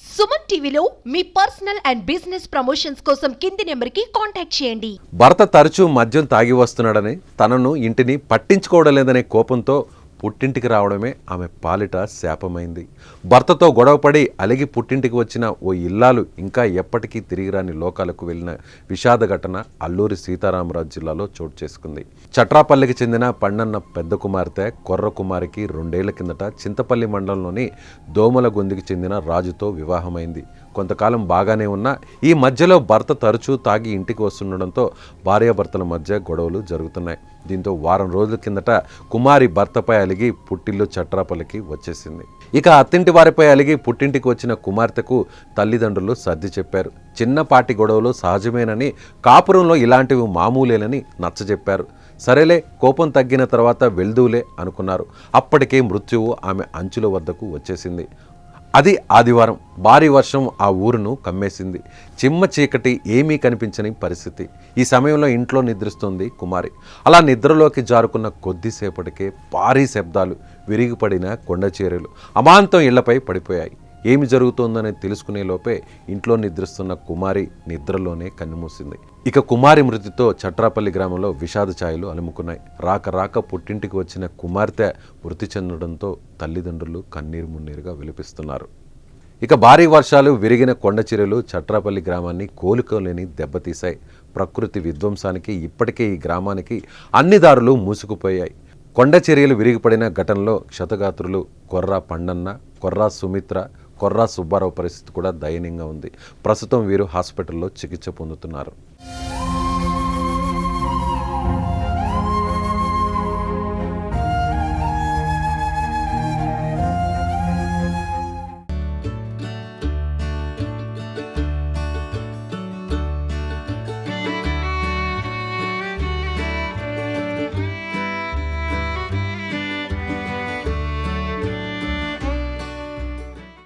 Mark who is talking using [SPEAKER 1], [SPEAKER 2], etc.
[SPEAKER 1] సుమన్ టీవీలో మీ personal and business promotions కోసం కింది నెంబర్కి కాంటాక్ట్ చేయండి.
[SPEAKER 2] భర్త తరచూ మద్యం తాగి వస్తున్నాడని తనను ఇంటిని పట్టించుకోవడం లేదనే కోపంతో పుట్టింటికి రావడమే ఆమె పాలిట శాపమైంది. భర్తతో గొడవపడి అలిగి పుట్టింటికి వచ్చిన ఓ ఇల్లాలు ఇంకా ఎప్పటికీ తిరిగిరాని లోకాలకు వెళ్ళిన విషాద ఘటన అల్లూరి సీతారామరాజు జిల్లాలో చోటు చేసుకుంది. చట్రాపల్లికి చెందిన పండన్న పెద్ద కుమార్తె కొర్ర కుమారికి రెండేళ్ళ కిందట చింతపల్లి మండలంలోని దోమలగొందికి చెందిన రాజుతో వివాహమైంది. కొంతకాలం బాగానే ఉన్నా ఈ మధ్యలో భర్త తరచూ తాగి ఇంటికి వస్తుండడంతో భార్యాభర్తల మధ్య గొడవలు జరుగుతున్నాయి. దీంతో వారం రోజుల కిందట కుమారి భర్తపై అలిగి పుట్టిల్లు చట్రాపల్లికి వచ్చేసింది. ఇక అత్తింటి వారిపై అలిగి పుట్టింటికి వచ్చిన కుమార్తెకు తల్లిదండ్రులు సర్ది చెప్పారు. చిన్నపాటి గొడవలు సహజమేనని కాపురంలో ఇలాంటివి మామూలేనని నచ్చజెప్పారు. సరేలే కోపం తగ్గిన తర్వాత వెళ్దూలే అనుకున్నారు. అప్పటికే మృత్యువు ఆమె అంచుల వద్దకు వచ్చేసింది. అది ఆదివారం. భారీ వర్షం ఆ ఊరును కమ్మేసింది. చిమ్మ చీకటి ఏమీ కనిపించని పరిస్థితి. ఈ సమయంలో ఇంట్లో నిద్రిస్తుంది కుమారి. అలా నిద్రలోకి జారుకున్న కొద్దిసేపటికే భారీ శబ్దాలు విరిగిపడిన కొండ చీరలు అమాంతం ఇళ్ళపై పడిపోయాయి. ఏమి జరుగుతోందని తెలుసుకునే లోపే ఇంట్లో నిద్రిస్తున్న కుమారి నిద్రలోనే కన్నుమూసింది. ఇక కుమారి మృతితో చట్రాపల్లి గ్రామంలో విషాద ఛాయలు అలుముకున్నాయి. రాక రాక పుట్టింటికి వచ్చిన కుమార్తె మృతి చెందడంతో తల్లిదండ్రులు కన్నీరు మున్నీరుగా విలిపిస్తున్నారు. ఇక భారీ వర్షాలు విరిగిన కొండచిరలు చట్రాపల్లి గ్రామాన్ని కోలుకోలేని దెబ్బతీశాయి. ప్రకృతి విధ్వంసానికి ఇప్పటికే ఈ గ్రామానికి అన్ని దారులు మూసుకుపోయాయి. కొండ చర్యలు విరిగిపడిన ఘటనలో క్షతగాత్రులు కొర్రా పండన్న కొర్రా సుమిత్ర కొర్రా సుబ్బారావు పరిస్థితి కూడా దయనీయంగా ఉంది. ప్రస్తుతం వీరు హాస్పిటల్లో చికిత్స పొందుతున్నారు.